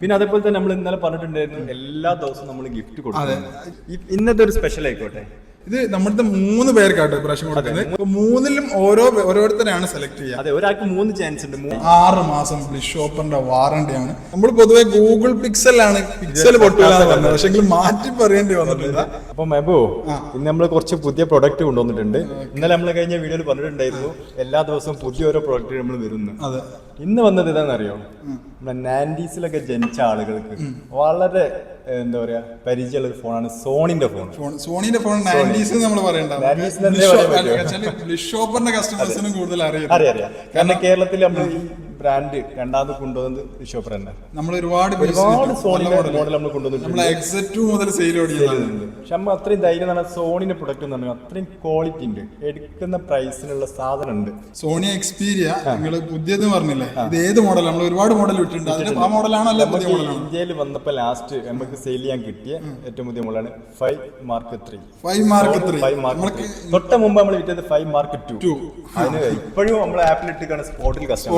പിന്നെ അതേപോലെ തന്നെ നമ്മൾ ഇന്നലെ പറഞ്ഞിട്ടുണ്ടായിരുന്നു എല്ലാ ദിവസവും നമ്മൾ ഗിഫ്റ്റ് കൊടുക്കും ഇന്നത്തെ ഒരു സ്പെഷ്യൽ ആയിക്കോട്ടെ. ഇത് നമ്മുടെ മൂന്ന് പേർക്കാട്ടോ പ്രാവശ്യം കൊടുക്കുന്നത്. മൂന്നിലും ഓരോ ഓരോരുത്തരെയാണ് സെലക്ട് ചെയ്യുക. അതെ ഒരാൾക്ക് മൂന്ന് ചാൻസ് ഉണ്ട്. ആറ് മാസം ഷോപ്പറിന്റെ വാറണ്ടിയാണ് നമ്മൾ പൊതുവെ ഗൂഗിൾ പിക്സലാണ് പിക്സൽ പൊട്ടില്ല പറഞ്ഞത്. പക്ഷെ മാറ്റി പറയേണ്ടി വന്നിട്ടില്ല. അപ്പൊ മെബു ഇന്ന് നമ്മൾ കുറച്ച് പുതിയ പ്രൊഡക്റ്റ് കൊണ്ടുവന്നിട്ടുണ്ട്. ഇന്നലെ നമ്മൾ കഴിഞ്ഞ വീഡിയോയിൽ പറഞ്ഞിട്ടുണ്ടായിരുന്നു എല്ലാ ദിവസവും പുതിയ ഓരോ പ്രൊഡക്റ്റ് നമ്മൾ വരുന്നു. അതെ. ഇന്ന് വന്നത് ഇതാണെന്നറിയോ? നമ്മുടെ നയന്റീസിലൊക്കെ ജനിച്ച ആളുകൾക്ക് വളരെ എന്താ പറയാ പരിചയമുള്ള ഒരു ഫോണാണ് സോണിന്റെ ഫോൺ. സോണിന്റെ ഫോൺ നയന്റീസ് നമ്മൾ പറയണ്ട. 90s എന്നേ പറയാൻ പറ്റുമോ? ബ്ലിഷ് ഷോപ്പറിന്റെ കസ്റ്റമേഴ്സിനും കൂടുതൽ അറിയാം. കാരണം കേരളത്തിൽ നമ്മൾ ബ്രാൻഡ് രണ്ടാമത് കൊണ്ടുവന്നത് ഷോപ്പർ തന്നെ. നമ്മൾ ഒരുപാട് ഒരുപാട് സോണി മോഡൽ നമ്മൾ കൊണ്ടുവന്നിട്ടുണ്ട്. മുതൽ സെയിൽ ഓടിയതാണ്. പക്ഷെ നമ്മൾ അത്രയും ധൈര്യം നല്ല സോണിന്റെ പ്രൊഡക്റ്റ് എന്ന് പറഞ്ഞാൽ അത്രയും ക്വാളിറ്റി ഉണ്ട്. എടുക്കുന്ന പ്രൈസിനുള്ള സാധനം ഉണ്ട്. സോണി എക്സ്പീരിയ നിങ്ങൾ പുതിയത് പറഞ്ഞില്ലേ ഇത് ഏത് മോഡൽ നമ്മൾ ഒരുപാട് മോഡൽ വിട്ടിട്ടുണ്ട് ആ മോഡലാണ് അല്ല പുതിയ മോഡലാണ് ഇന്ത്യയിൽ വന്നപ്പോൾ ലാസ്റ്റ് നമുക്ക് സെയിൽ ചെയ്യാൻ കിട്ടിയ ഏറ്റവും പുതിയ മോഡലാണ് five mark three five mark three five mark തൊട്ട് മുമ്പ് നമ്മൾ വിറ്റത് ഫൈവ് മാർക്ക് ടു അതിന് ഇപ്പോഴും നമ്മൾ ആപ്പിൽ ഇട്ടിട്ടാണ് സ്പോർട്ടിൽ കസ്റ്റമർ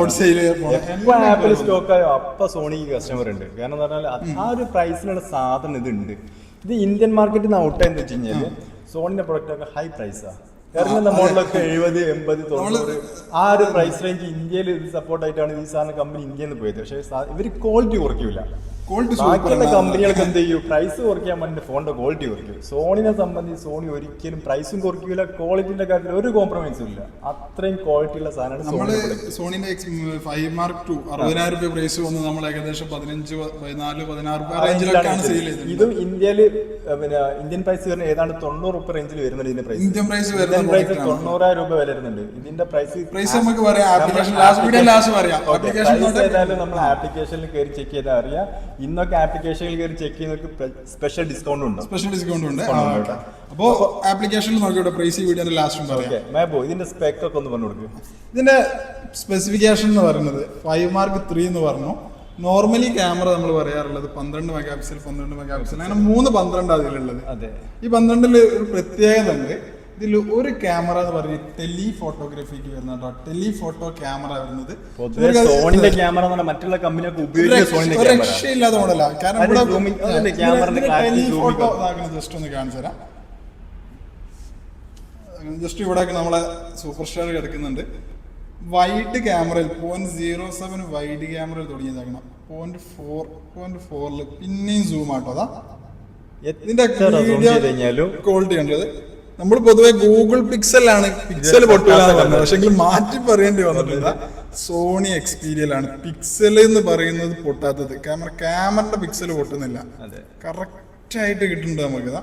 എപ്പോ ആപ്പിൽ സ്റ്റോക്ക് ആയോ അപ്പൊ സോണിക്ക് കസ്റ്റമർ ഉണ്ട്. കാരണം എന്ന് പറഞ്ഞാൽ ആ ഒരു പ്രൈസിലുള്ള സാധനം ഇതുണ്ട്. ഇത് ഇന്ത്യൻ മാർക്കറ്റിൽ നിന്ന് ഔട്ട് ആയെന്ന് വെച്ച് കഴിഞ്ഞാൽ സോണിന്റെ പ്രൊഡക്റ്റ് ഒക്കെ ഹൈ പ്രൈസാ ഇറങ്ങുന്ന മോഡലൊക്കെ എഴുപത് എൺപത് തൊണ്ണൂറ്. ആ ഒരു പ്രൈസ് റേഞ്ച് ഇന്ത്യയിൽ ഇത് സപ്പോർട്ട് ആയിട്ടാണ് ഈ സാധനം കമ്പനി ഇന്ത്യയിൽ നിന്ന് പോയത്. പക്ഷേ ഇവർ ക്വാളിറ്റി കുറയ്ക്കൂല. ക്വാളിറ്റി ബാക്കിയുള്ള കമ്പനികൾക്ക് എന്ത് ചെയ്യും? പ്രൈസ് കുറയ്ക്കാൻ വേണ്ടി ഫോണിന്റെ ക്വാളിറ്റി കുറയ്ക്കും. സോണിനെ സംബന്ധിച്ച് സോണി ഒരിക്കലും പ്രൈസും കുറയ്ക്കില്ല ക്വാളിറ്റിന്റെ കാര്യത്തിൽ ഒരു കോംപ്രമൈസും ഇല്ല. അത്രയും ക്വാളിറ്റി ഉള്ള സാധനമാണ് സോണിന്റെ ഫൈവ് മാർക്ക് ടു അറുപതിനായിരം രൂപ പ്രൈസ് വന്ന് നമ്മൾ ഏകദേശം പതിനഞ്ച് പതിനാല് പതിനാറ് റേഞ്ചിലൊക്കെയാണ് സെയിൽ ചെയ്തത് ഇത് ഇന്ത്യയിൽ പിന്നെ ഇന്ത്യൻ പ്രൈസ് വരുന്ന ഏതാണ്ട് തൊണ്ണൂറ് രൂപ റേഞ്ചിൽ വരുന്നുണ്ട് ഇതിന്റെ price Indian price Indian price തൊണ്ണൂറായിരം രൂപ വരുന്നുണ്ട്. ഇതിന്റെ പ്രൈസ് പ്രൈസ് നമുക്ക് പറയാം. ആപ്ലിക്കേഷൻ ലാസ്റ്റ് വീഡിയോ ലാസ്റ്റ് പറയാം. ആപ്ലിക്കേഷൻ നമ്മൾ ആപ്ലിക്കേഷനിൽ കയറി ചെക്ക് ചെയ്താൽ അറിയാം. ഇന്നൊക്കെ ആപ്ലിക്കേഷനിൽ കയറി ചെക്ക് ചെയ്യുന്നവർക്ക് സ്പെഷ്യൽ ഡിസ്കൗണ്ട് ഉണ്ട്. സ്പെഷ്യൽ ഡിസ്കൗണ്ട് ഉണ്ട്. അപ്പോൾ അപ്പോ ആപ്ലിക്കേഷനിൽ നോക്കിയോട്ടെ പ്രൈസ് വീഡിയോന്റെ ലാസ്റ്റ് പറയാം. മേബോ ഇതിന്റെ സ്പെക് ഒക്കെ ഒന്ന് പറഞ്ഞു കൊടുക്കും ഇതിന്റെ സ്പെസിഫിക്കേഷൻ എന്ന് പറയുന്നത് ഫൈവ് മാർക്ക് ത്രീ എന്ന് പറഞ്ഞു. നോർമലി ക്യാമറ നമ്മൾ പറയാറുള്ളത് പന്ത്രണ്ട് മെഗാ പിക്സൽ പന്ത്രണ്ട് മെഗാ പിക്സൽ അങ്ങനെ മൂന്ന് പന്ത്രണ്ട് അതിലുള്ളത്. അതെ. ഈ പന്ത്രണ്ടിൽ ഒരു പ്രത്യേകത ഉണ്ട്. ഇതിൽ ഒരു ക്യാമറ എന്ന് പറഞ്ഞ ടെലി ഫോട്ടോഗ്രാഫിക്ക് വരുന്ന കേട്ടോ. ടെലി ഫോട്ടോ ക്യാമറ വരുന്നത്. സോണിന്റെ ക്യാമറ മറ്റുള്ള കമ്പനിയൊക്കെ ഉപയോഗിക്കുന്ന രക്ഷയില്ലാത്ത മോഡലാണ് കാരണം ഇവിടെ ടെലി ഫോട്ടോ ജസ്റ്റ് ഒന്ന് കാണിച്ചു തരാം. ജസ്റ്റ് ഇവിടെ നമ്മളെ സൂപ്പർ സ്റ്റാർ കിടക്കുന്നുണ്ട് വൈഡ് ക്യാമറയിൽ പോയിന്റ് സീറോ സെവൻ വൈഡ് ക്യാമറയിൽ തുടങ്ങിയതാക്കണം. പോയിന്റ് ഫോർ പോയിന്റ് ഫോറിൽ പിന്നെയും സൂം ആട്ടോ അതാ. ഇതിന്റെ വീഡിയോ ക്വാളിറ്റി കണ്ടത് നമ്മൾ പൊതുവെ ഗൂഗിൾ പിക്സലാണ് പിക്സൽ പൊട്ടില്ല എന്ന് പറഞ്ഞത്. പക്ഷെ മാറ്റി പറയേണ്ടി വന്നിട്ടില്ല. സോണി എക്സ്പീരിയൽ ആണ് പിക്സൽ എന്ന് പറയുന്നത് പൊട്ടാത്തത്. ക്യാമറ ക്യാമറയുടെ പിക്സൽ പൊട്ടുന്നില്ല. കറക്റ്റ് ആയിട്ട് കിട്ടുന്നുണ്ട് നമുക്ക്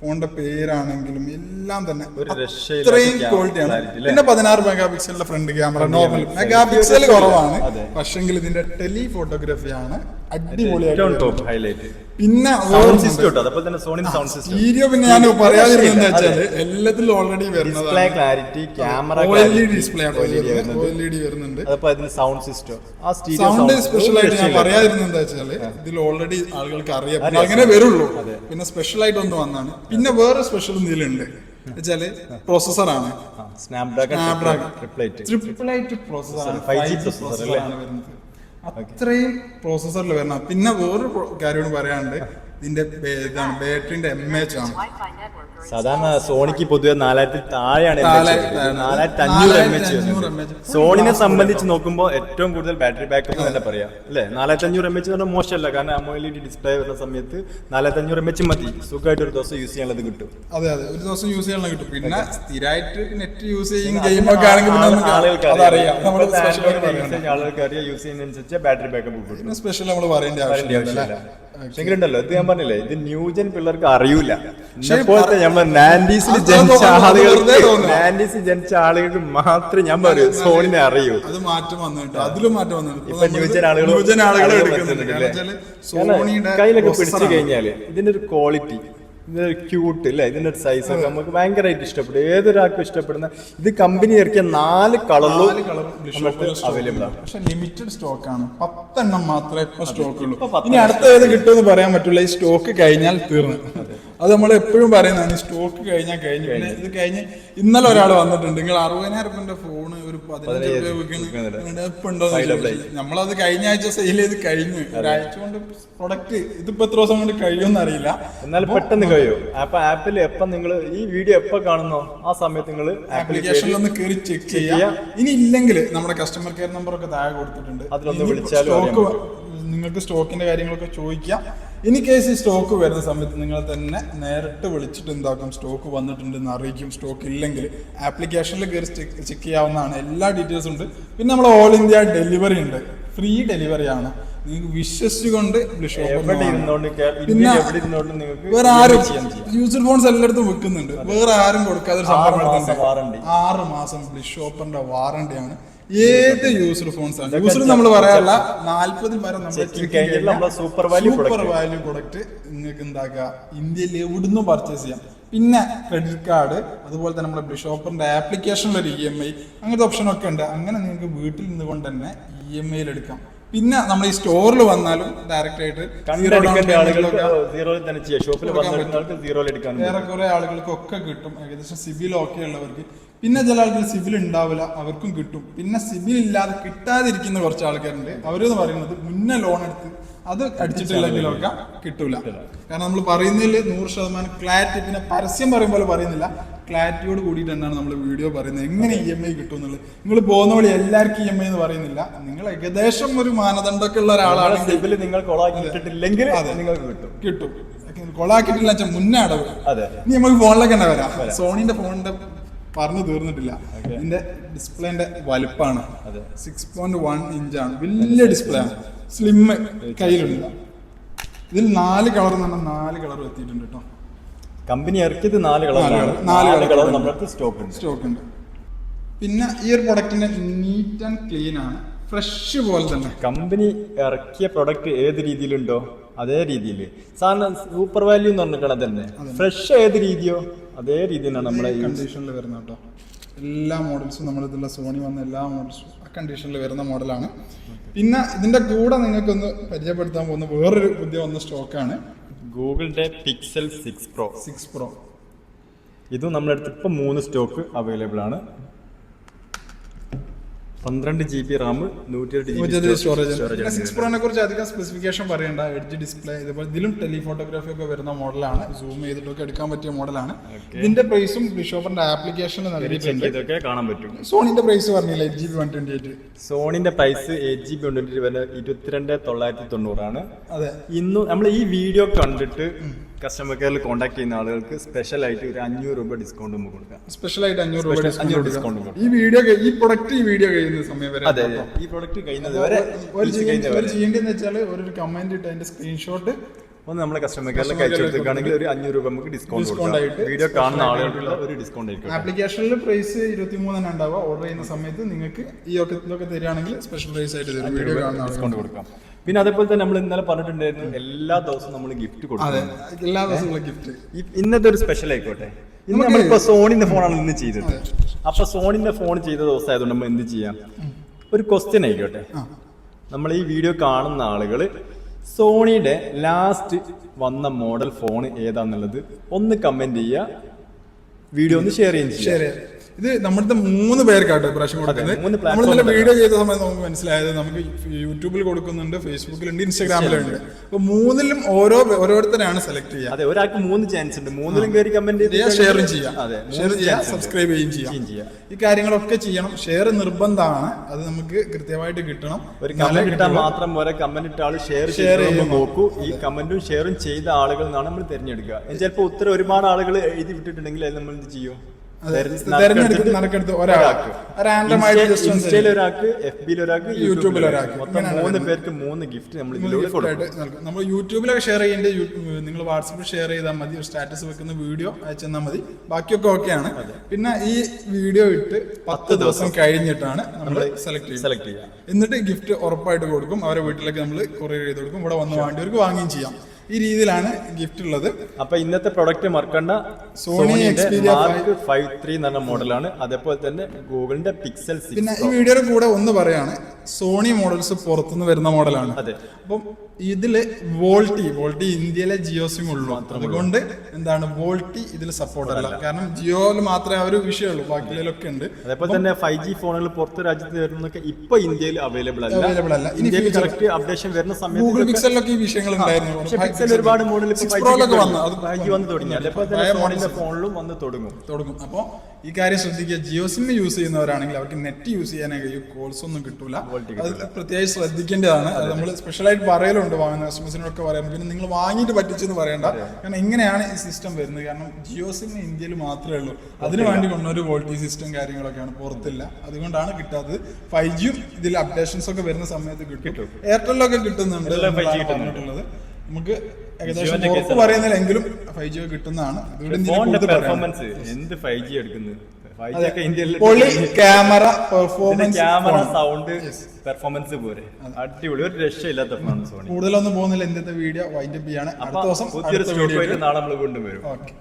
ഫോണിന്റെ പേരാണെങ്കിലും എല്ലാം തന്നെ. അത്രയും ക്വാളിറ്റിയാണ്? പിന്നെ പതിനാറ് mega പിക്സലിന്റെ front camera normal mega pixel കുറവാണ്. പക്ഷെങ്കിൽ ഇതിന്റെ ടെലി ഫോട്ടോഗ്രാഫി ആണ് ഏറ്റവും അടിപൊളിയായിട്ട് പിന്നെ വീഡിയോ പിന്നെ ഞാൻ പറയാതിരുന്നത് വെച്ചാൽ എല്ലാത്തിലും already display clarity camera O L E display O L E D വരുന്നുണ്ട്. അതപ്പോൾ അതിന് സൗണ്ട് സിസ്റ്റം സൗണ്ട് സ്പെഷ്യൽ ആയിട്ട് ഞാൻ പറയാതിരുന്നത് എന്താ വെച്ചാൽ ഇതിൽ ഓൾറെഡി ആളുകൾക്ക് അറിയാം. അങ്ങനെ വരുള്ളൂ. പിന്നെ സ്പെഷ്യൽ ആയിട്ട് ഒന്ന് വന്നാണ്. പിന്നെ വേറെ സ്പെഷ്യൽ എന്തെങ്കിലും വെച്ചാൽ പ്രോസസറാണ് സ്നാപ്ഡ്രാഗൺ ട്രിപ്പിൾ ട്രിപ്ലേറ്റ് ട്രിപ്പിൾ ആയിട്ട് ഫൈവ് 5G പ്രോസസർ അല്ലേ? വരുന്നത്. അത്രയും പ്രോസസ്സറിൽ വരണം. പിന്നെ വേറൊരു കാര്യം പറയാനുണ്ട് ഇതിന്റെ ഇതാണ് ബാറ്ററിന്റെ എം എച്ച് ആണ്. സാധാരണ സോണിക്ക് പൊതുവെ നാലായിരത്തി താഴെയാണ് നാലായിരത്തി അഞ്ഞൂറ് എം എച്ച്. സോണിനെ സംബന്ധിച്ച് നോക്കുമ്പോൾ ഏറ്റവും കൂടുതൽ ബാറ്ററി ബാക്കപ്പ് തന്നെ പറയാം? അല്ലെ? നാലായിരത്തി അഞ്ഞൂറ് എം എച്ച് പറഞ്ഞാൽ മോശമല്ല. കാരണം അമോയിലി ഡിസ്പ്ലേ വരുന്ന സമയത്ത് നാലായിരത്തി അഞ്ഞൂറ് എം എച്ച് മതി. സുഖമായിട്ട് ഒരു ദിവസം യൂസ് ചെയ്യാനുള്ളത് കിട്ടും. അതെ അതെ. ഒരു ദിവസം യൂസ് ചെയ്യാനുള്ള കിട്ടും. പിന്നെ സ്ഥിരമായിട്ട് നെറ്റ് യൂസ് ചെയ്യും ഗെയിം ഒക്കെ ആണെങ്കിൽ ആളുകൾക്ക് അറിയാം. യൂസ് ചെയ്യുന്നതനുസരിച്ച് ബാറ്ററി ബാക്കപ്പ് കിട്ടും. സ്പെഷ്യൽ നമ്മൾ പറയേണ്ട ആവശ്യമില്ല. ഉണ്ടല്ലോ ഇത് ഞാൻ പറഞ്ഞില്ലേ ഇത് ന്യൂജൻ പിള്ളേർക്ക് അറിയൂല. ഇപ്പോഴത്തെ നമ്മൾ നാൻഡീസിൽ ജനിച്ച ആളുകൾക്ക്. നാൻഡീസിൽ ജനിച്ച ആളുകൾക്ക് മാത്രമേ ഞാൻ പറയൂ സോണിനെ അറിയൂ. അത് മാറ്റം വന്നിട്ട് അതിലും മാറ്റം വന്നിട്ട് ഇപ്പൊ ന്യൂജൻ ആളുകൾ ന്യൂജൻ ആളുകൾ എടുക്കുന്നുണ്ട്. കയ്യിലൊക്കെ പിടിച്ചു കഴിഞ്ഞാൽ ഇതിന്റെ ഒരു ക്വാളിറ്റി ക്യൂട്ട് അല്ലേ ഇതിന്റെ സൈസ് ഒക്കെ നമുക്ക് ഭയങ്കരമായിട്ട് ഇഷ്ടപ്പെടും. ഏതൊരാൾക്കും ഇഷ്ടപ്പെടുന്ന ഇത് കമ്പനി ഇറക്കിയ നാല് കളറും അവൈലബിൾ ആണ്. പക്ഷെ ലിമിറ്റഡ് സ്റ്റോക്ക് ആണ്. പത്തെണ്ണം മാത്രമേ ഇപ്പൊ സ്റ്റോക്ക് ഉള്ളൂ. ഇനി അടുത്ത ഏത് കിട്ടുമെന്ന് പറയാൻ പറ്റില്ല. ഈ സ്റ്റോക്ക് കഴിഞ്ഞാൽ തീർന്നു. അത് നമ്മൾ എപ്പോഴും പറയുന്നതാണ് സ്റ്റോക്ക് കഴിഞ്ഞാൽ കഴിഞ്ഞു പിന്നെ ഇത് കഴിഞ്ഞ് ഇന്നലെ ഒരാൾ വന്നിട്ടുണ്ട്. നിങ്ങൾ അറുപതിനായിരം റുപ്യന്റെ ഫോൺ ഒരു പതിനഞ്ച് രൂപ വിൽക്കുന്നത് നമ്മളത് കഴിഞ്ഞ ആഴ്ച സെയിൽ ചെയ്ത് കഴിഞ്ഞു. ഒരാഴ്ച കൊണ്ട് പ്രൊഡക്റ്റ് ഇതിപ്പോ എത്ര ദിവസം കൊണ്ട് കഴിയുമെന്ന് അറിയില്ല. എന്നാൽ പെട്ടെന്ന് കഴിയും. അപ്പൊ ആപ്പിൽ എപ്പോ നിങ്ങൾ ഈ വീഡിയോ എപ്പോ കാണുന്നോ ആ സമയത്ത് നിങ്ങൾ ആപ്ലിക്കേഷനിൽ ഒന്ന് കയറി ചെക്ക് ചെയ്യാം. ഇനി ഇല്ലെങ്കിൽ നമ്മുടെ കസ്റ്റമർ കെയർ നമ്പർ ഒക്കെ താഴെ കൊടുത്തിട്ടുണ്ട്. അതിലൊന്ന് സ്റ്റോക്ക് നിങ്ങൾക്ക് സ്റ്റോക്കിന്റെ കാര്യങ്ങളൊക്കെ ചോദിക്കാം. ഇനി കേസ് ഈ സ്റ്റോക്ക് വരുന്ന സമയത്ത് നിങ്ങൾ തന്നെ നേരിട്ട് വിളിച്ചിട്ട് എന്താക്കും? സ്റ്റോക്ക് വന്നിട്ടുണ്ടെന്ന് അറിയിക്കും. സ്റ്റോക്ക് ഇല്ലെങ്കിൽ ആപ്ലിക്കേഷനിൽ കയറി ചെക്ക് ചെയ്യാവുന്നതാണ്. എല്ലാ ഡീറ്റെയിൽസും ഉണ്ട്. പിന്നെ നമ്മൾ ഓൾ ഇന്ത്യ ഡെലിവറി ഉണ്ട്. ഫ്രീ ഡെലിവറി ആണ്. നിങ്ങൾക്ക് വിശ്വസിച്ചുകൊണ്ട് പിന്നെ വേറെ ആരും യൂസർ ഫോൺസ് എല്ലായിടത്തും വെക്കുന്നുണ്ട് വേറെ ആരും കൊടുക്കാതെ ആറ് മാസം ബ്ലിഷ് ഷോപ്പറിന്റെ വാറണ്ടിയാണ് ഏത് യൂസർ ഫോൺസ് ആണ് യൂസർ നമ്മൾ പറയാനുള്ള നാല്പതിൽ വരെ നമ്മൾ super value super value product നിങ്ങൾക്ക് എന്താക്കുക ഇന്ത്യയിൽ എവിടുന്നും പർച്ചേസ് ചെയ്യാം. പിന്നെ ക്രെഡിറ്റ് കാർഡ് അതുപോലെ തന്നെ നമ്മുടെ ബിഷോപ്പറിന്റെ ആപ്ലിക്കേഷനിലൊരു ഇ എം ഐ അങ്ങനത്തെ ഓപ്ഷൻ ഒക്കെ ഉണ്ട്. അങ്ങനെ നിങ്ങൾക്ക് വീട്ടിൽ നിന്നുകൊണ്ട് തന്നെ ഇ എം ഐയിൽ എടുക്കാം. പിന്നെ നമ്മൾ ഈ സ്റ്റോറിൽ വന്നാലും ഡയറക്റ്റ് ആയിട്ട് ഏറെക്കുറെ ആളുകൾക്കൊക്കെ കിട്ടും. ഏകദേശം സിബിൽ ഓക്കെ ഉള്ളവർക്ക്. പിന്നെ ചില ആളുകൾ സിബിൽ ഉണ്ടാവില്ല അവർക്കും കിട്ടും. പിന്നെ സിബിൽ ഇല്ലാതെ കിട്ടാതിരിക്കുന്ന കുറച്ച് ആൾക്കാരുണ്ട്. അവരെന്ന് പറയുന്നത് മുന്നേ ലോൺ എടുത്ത് അത് അടിച്ചിട്ടില്ലെങ്കിലൊക്കെ കിട്ടൂല. കാരണം നമ്മൾ പറയുന്നതിൽ നൂറ് ശതമാനം ക്ലാരിറ്റി പിന്നെ പരസ്യം പറയും പോലെ പറയുന്നില്ല. ക്ലാരിറ്റിയോട് കൂടിയിട്ട് തന്നെയാണ് നമ്മൾ വീഡിയോ പറയുന്നത്? എങ്ങനെ ഇ എം ഐ കിട്ടും എന്നുള്ളത് നിങ്ങൾ പോകുന്ന വഴി എല്ലാവർക്കും ഇ എം ഐ എന്ന് പറയുന്നില്ല. നിങ്ങൾ ഏകദേശം ഒരു മാനദണ്ഡമൊക്കെ ഉള്ള ഒരാളാണെങ്കിൽ നിങ്ങൾ നിങ്ങൾക്ക് കിട്ടും. കിട്ടും. കൊളാക്കിയിട്ടില്ല വെച്ചാൽ മുന്നേ അടവ്. അതെ. ഇനി നമുക്ക് ഫോണിലേക്ക് തന്നെ വരാം. സോണിന്റെ ഫോണിന്റെ പറഞ്ഞു തീർന്നിട്ടില്ല. ഇതിന്റെ ഡിസ്പ്ലേന്റെ വലുപ്പാണ്. സിക്സ് പോയിന്റ് വൺ ഇഞ്ചാണ് വലിയ ഡിസ്പ്ലേ ആണ്. സ്ലിം കയ്യിലുണ്ട്. ഇതിൽ നാല് കളർ എന്ന് പറഞ്ഞാൽ നാല് കളർ എത്തിയിട്ടുണ്ട് കേട്ടോ കമ്പനി ഇറക്കിയത് നാല് കളറാണ് നാല് കളർ. നമ്മുടെ സ്റ്റോക്ക് ഉണ്ട്. സ്റ്റോക്ക് ഉണ്ട്. പിന്നെ ഈ ഒരു പ്രൊഡക്റ്റിന്റെ നീറ്റ് ആൻഡ് ക്ലീൻ ആണ്. ഫ്രഷ് പോലെ തന്നെ. കമ്പനി ഇറക്കിയ പ്രൊഡക്റ്റ് ഏത് രീതിയിലുണ്ടോ അതേ രീതിയിൽ സാധനം സൂപ്പർ വാല്യൂ എന്ന് പറഞ്ഞിട്ടാണ് തന്നെ ഫ്രഷ് ഏത് രീതിയോ അതേ രീതിയിലാണ് നമ്മളെ ഈ കണ്ടീഷനിൽ വരുന്നത് കേട്ടോ. എല്ലാ മോഡൽസും നമ്മളിതുള്ള സോണി വന്ന എല്ലാ മോഡൽസും ആ കണ്ടീഷനിൽ വരുന്ന മോഡലാണ് പിന്നെ ഇതിന്റെ കൂടെ നിങ്ങൾക്കൊന്ന് പരിചയപ്പെടുത്താൻ പോകുന്ന വേറൊരു പുതിയ വന്ന സ്റ്റോക്കാണ് ഗൂഗിളിന്റെ Pixel six Pro six Pro ഇതും നമ്മളെടുത്ത് ഇപ്പം മൂന്ന് സ്റ്റോക്ക് അവൈലബിൾ ആണ്. പന്ത്രണ്ട് ജി ബി റാം നൂറ്റി എട്ട് ജി ബി സ്റ്റോറേജ് സിക്സ് പ്രോനെ കുറിച്ച് അധികം സ്പെസിഫിക്കേഷൻ പറയണ്ട. എഡ്ജ് ഡിസ്പ്ലേ ഇതുപോലെ ഇതിലും ടെലിഫോട്ടോഗ്രാഫി ഒക്കെ വരുന്ന മോഡലാണ് സൂം ചെയ്തിട്ടൊക്കെ എടുക്കാൻ പറ്റിയ മോഡലാണ് ഇതിന്റെ പ്രൈസും ബിഷോപ്പറിന്റെ ആപ്ലിക്കേഷൻ നൽകിയിട്ടുണ്ട്. ഇതൊക്കെ കാണാൻ പറ്റും? സോണിന്റെ പ്രൈസ് പറഞ്ഞില്ല? Eight G B one twenty eight സോണിന്റെ പ്രൈസ് എയ്റ്റ് ജി ബി ഉണ്ടെങ്കിൽ വില ഇരുപത്തിരണ്ട് തൊള്ളായിരത്തി തൊണ്ണൂറാണ്. അതെ. ഇന്ന് നമ്മൾ ഈ വീഡിയോ കണ്ടിട്ട് കസ്റ്റമർ കെയറിൽ കോൺടാക്ട് ചെയ്യുന്ന ആളുകൾക്ക് സ്പെഷ്യൽ ആയിട്ട് ഒരു അഞ്ഞൂറ് രൂപ ഡിസ്കൗണ്ട് നമുക്ക് കൊടുക്കാം. സ്പെഷ്യൽ ആയിട്ട് അഞ്ഞൂറ് രൂപ അഞ്ഞൂറ് ഡിസ്കൗണ്ട്. ഈ വീഡിയോ ഈ പ്രൊഡക്റ്റ് ഈ വീഡിയോ കഴിയുന്ന സമയം വരെ അതെ ഈ പ്രൊഡക്റ്റ് കഴിയുന്നത് വരെ ഒരു ചെയ്യേണ്ടതെന്ന് വെച്ചാൽ ഒരു കമന്റ് ഇട്ട് അതിന്റെ സ്ക്രീൻഷോട്ട് ഒന്ന് നമ്മളെ കസ്റ്റമർ കെയറിലേക്ക് അയച്ചു കൊടുക്കുകയാണെങ്കിൽ ഒരു അഞ്ഞൂറ് രൂപ നമുക്ക് ഡിസ്കൗണ്ട് കൊടുക്കാം. വീഡിയോ കാണുന്ന ആളുകൾക്കുള്ള ഒരു ഡിസ്കൗണ്ട് ആയിരിക്കും. ആപ്ലിക്കേഷനിൽ പ്രൈസ് ഇരുപത്തി മൂന്നെണ്ണം ഉണ്ടാവുക. ഓർഡർ ചെയ്യുന്ന സമയത്ത് നിങ്ങൾക്ക് ഈ ഒക്കെ തരികയാണെങ്കിൽ സ്പെഷ്യൽ പ്രൈസ് ആയിട്ട് തരും. വീഡിയോ കാണുന്ന ഡിസ്കൗണ്ട് കൊടുക്കാം. പിന്നെ അതേപോലെ തന്നെ നമ്മൾ ഇന്നലെ പറഞ്ഞിട്ടുണ്ടായിരുന്നു എല്ലാ ദിവസവും നമ്മൾ ഗിഫ്റ്റ് കൊടുക്കും. എല്ലാ ദിവസവും ഗിഫ്റ്റ് ഇന്നത്തെ ഒരു സ്പെഷ്യൽ ആയിക്കോട്ടെ. ഇന്ന് നമ്മളിപ്പോ സോണിന്റെ ഫോണാണ് ഇന്ന് ചെയ്തത്. അപ്പൊ സോണിന്റെ ഫോൺ ചെയ്ത ദിവസം ആയതുകൊണ്ട് നമ്മൾ എന്ത് ചെയ്യാം? ഒരു ക്വസ്റ്റ്യൻ ആയിക്കോട്ടെ. നമ്മൾ ഈ വീഡിയോ കാണുന്ന ആളുകൾ സോണിയുടെ ലാസ്റ്റ് വന്ന മോഡൽ ഫോൺ ഏതാന്നുള്ളത് ഒന്ന് കമന്റ് ചെയ്യുക. വീഡിയോ ഒന്ന് ഷെയർ ചെയ്യുകയും ചെയ്യാം. ശരി ഇത് നമ്മുടെ മൂന്ന് പേർക്കാട്ടോ ഇപ്രാവശ്യം കൊടുക്കുന്നത്. നമ്മൾ ഇന്നലെ വീഡിയോ ചെയ്ത സമയത്ത് നമുക്ക് മനസ്സിലായത് നമുക്ക് യൂട്യൂബിൽ കൊടുക്കുന്നുണ്ട് ഫേസ്ബുക്കിലുണ്ട് ഇൻസ്റ്റാഗ്രാമിലുണ്ട് അപ്പൊ മൂന്നിലും ഓരോ ഓരോരുത്തരാണ് സെലക്ട് ചെയ്യുക. അതെ ഒരാൾക്ക് മൂന്ന് ചാൻസ് ഉണ്ട്. മൂന്നിലും കയറി കമന്റ് ചെയ്യാം ഷെയറും ചെയ്യാം. ഷെയർ ചെയ്യാം സബ്സ്ക്രൈബ് ചെയ്യുകയും ചെയ്യാം. ചെയ്യാം. ഈ കാര്യങ്ങളൊക്കെ ചെയ്യണം. ഷെയർ നിർബന്ധമാണ്. അത് നമുക്ക് കൃത്യമായിട്ട് കിട്ടണം. ഒരു കമന്റ് ഇട്ടാൽ മാത്രം പോലെ കമന്റ് ഇട്ട ആൾ ഷെയർ ഷെയർ ചെയ്യുമ്പോൾ നോക്കൂ. ഈ കമന്റും ഷെയറും ചെയ്ത ആളുകൾ എന്നാണ് നമ്മൾ തിരഞ്ഞെടുക്കുക. ചിലപ്പോൾ ഉത്തരം ഒരുപാട് ആളുകൾ എഴുതി വിട്ടിട്ടുണ്ടെങ്കിൽ അത് നമ്മൾ എന്ത് ചെയ്യും. തെരഞ്ഞെടുത്ത് തെരഞ്ഞെടുത്ത് നറുക്കെടുത്ത് ഒരാൾക്ക്. റാൻഡമായിട്ട് ഇൻസ്റ്റ- just ഒന്ന് ഇൻസ്റ്റയിൽ ഒരാൾക്ക് എഫ് ബിയിൽ ഒരാൾക്ക് യൂട്യൂബിൽ ഒരാൾക്ക്. മൊത്തം മൂന്ന് പേർക്ക് മൂന്ന് ഗിഫ്റ്റ് നമ്മൾ നമ്മൾ യൂട്യൂബിലൊക്കെ ഷെയർ ചെയ്യേണ്ട. നിങ്ങൾ വാട്സപ്പിൽ ഷെയർ ചെയ്താൽ മതി. സ്റ്റാറ്റസ് വെക്കുന്ന വീഡിയോ അയച്ചെന്നാൽ മതി. ബാക്കിയൊക്കെ ഓക്കെയാണ് പിന്നെ ഈ വീഡിയോ ഇട്ട് പത്ത് ദിവസം കഴിഞ്ഞിട്ടാണ് നമ്മൾ സെലക്ട് ചെയ്യുക സെലക്ട് ചെയ്യുക. എന്നിട്ട് ഗിഫ്റ്റ് ഉറപ്പായിട്ട് കൊടുക്കും. അവരെ വീട്ടിലേക്ക് നമ്മൾ കൊറിയർ ചെയ്ത് കൊടുക്കും. ഇവിടെ വന്ന് വേണ്ടിയവർക്ക് വാങ്ങുകയും ചെയ്യാം. ഈ രീതിയിലാണ് ഗിഫ്റ്റ് ഉള്ളത്. അപ്പൊ ഇന്നത്തെ പ്രൊഡക്റ്റ് മറക്കണ്ട. സോണി മാർക്ക് ഫൈവ് ത്രീ എന്ന് പറഞ്ഞ മോഡലാണ് അതേപോലെ തന്നെ ഗൂഗിളിന്റെ പിക്സൽ പിന്നെ ഈ വീഡിയോയുടെ കൂടെ ഒന്ന് പറയാണ് സോണി മോഡൽസ് പുറത്തുനിന്ന് വരുന്ന മോഡലാണ് അതെ. അപ്പം ഇതിൽ വോൾട്ടി വോൾട്ടി ഇന്ത്യയിലെ ജിയോ സിം ഉള്ളൂ. അതുകൊണ്ട് എന്താണ് വോൾട്ടി ഇതിൽ സപ്പോർട്ട് അല്ല. കാരണം ജിയോയിൽ മാത്രമേ ആ ഒരു വിഷയമുള്ളൂ ബാക്കിയിലൊക്കെ ഉണ്ട്. അതേപോലെ തന്നെ ഫൈവ് ജി ഫോണുകൾ പുറത്ത് രാജ്യത്ത് വരുന്നൊക്കെ ഇപ്പൊ ഇന്ത്യയിൽ അവൈലബിൾ അല്ല. അവൈലബിൾ അല്ല. ഇനി ഇന്ത്യയിൽ കറക്റ്റ് അപ്ഡേഷൻ വരുന്ന ഗൂഗിൾ സമയത്ത് പിക്സലിലൊക്കെ ഈ വിഷയങ്ങൾ ഉണ്ടായിരുന്നു. പിക്സൽ ഒരുപാട് മോഡൽ വന്നു. വന്ന്. തുടങ്ങി. ഫോണിന്റെ ഫോണിലും വന്ന് തുടങ്ങും. തുടങ്ങും. അപ്പോൾ ഈ കാര്യം ശ്രദ്ധിക്കുക. ജിയോ സിം യൂസ് ചെയ്യുന്നവരാണെങ്കിൽ അവർക്ക് നെറ്റ് യൂസ് ചെയ്യാനായി കോൾസ് ഒന്നും കിട്ടൂല. അത് പ്രത്യേകിച്ച് ശ്രദ്ധിക്കേണ്ടതാണ്. അത് നമ്മൾ സ്പെഷ്യലായിട്ട് പറയലുണ്ട് വാങ്ങുന്ന കസ്റ്റമേഴ്സിനൊക്കെ പറയാം പിന്നെ നിങ്ങൾ വാങ്ങിയിട്ട് പറ്റിച്ചെന്ന് പറയണ്ട. കാരണം ഇങ്ങനെയാണ് ഈ സിസ്റ്റം വരുന്നത്. കാരണം ജിയോ സിം ഇന്ത്യയിൽ മാത്രമേ ഉള്ളൂ. അതിന് വേണ്ടി കൊണ്ടൊരു വോൾട്ടേജ് സിസ്റ്റം കാര്യങ്ങളൊക്കെയാണ്. പുറത്തില്ല. അതുകൊണ്ടാണ് കിട്ടാത്തത്. ഫൈവ് ജിയും ഇതിൽ അപ്ഡേഷൻസ് ഒക്കെ വരുന്ന സമയത്ത് കിട്ടും. എയർടെല്ലൊക്കെ കിട്ടുന്നുണ്ട് എല്ലാം 5G കിട്ടുന്നുണ്ട്. പറഞ്ഞിട്ടുള്ളത്. നമുക്ക് ഏകദേശം ഉറപ്പ് പറയുന്നില്ലെങ്കിലും ഫൈവ് ജി കിട്ടുന്നതാണ്. പെർഫോമൻസ് എന്ത് ഫൈവ് ജി എടുക്കുന്നത് പൊളി camera performance camera sound performance പോരെ. അടിപൊളി. ഒരു രക്ഷയില്ലാത്ത ഫോണാണ് സോണി കൂടുതലൊന്നും പോകുന്നില്ല. ഇന്നത്തെ വീഡിയോ വൈൻഡപ്പ് ചെയ്യാണ്. അടുത്ത ദിവസം നാളെ നമ്മൾ കൊണ്ടുവരും ഓക്കെ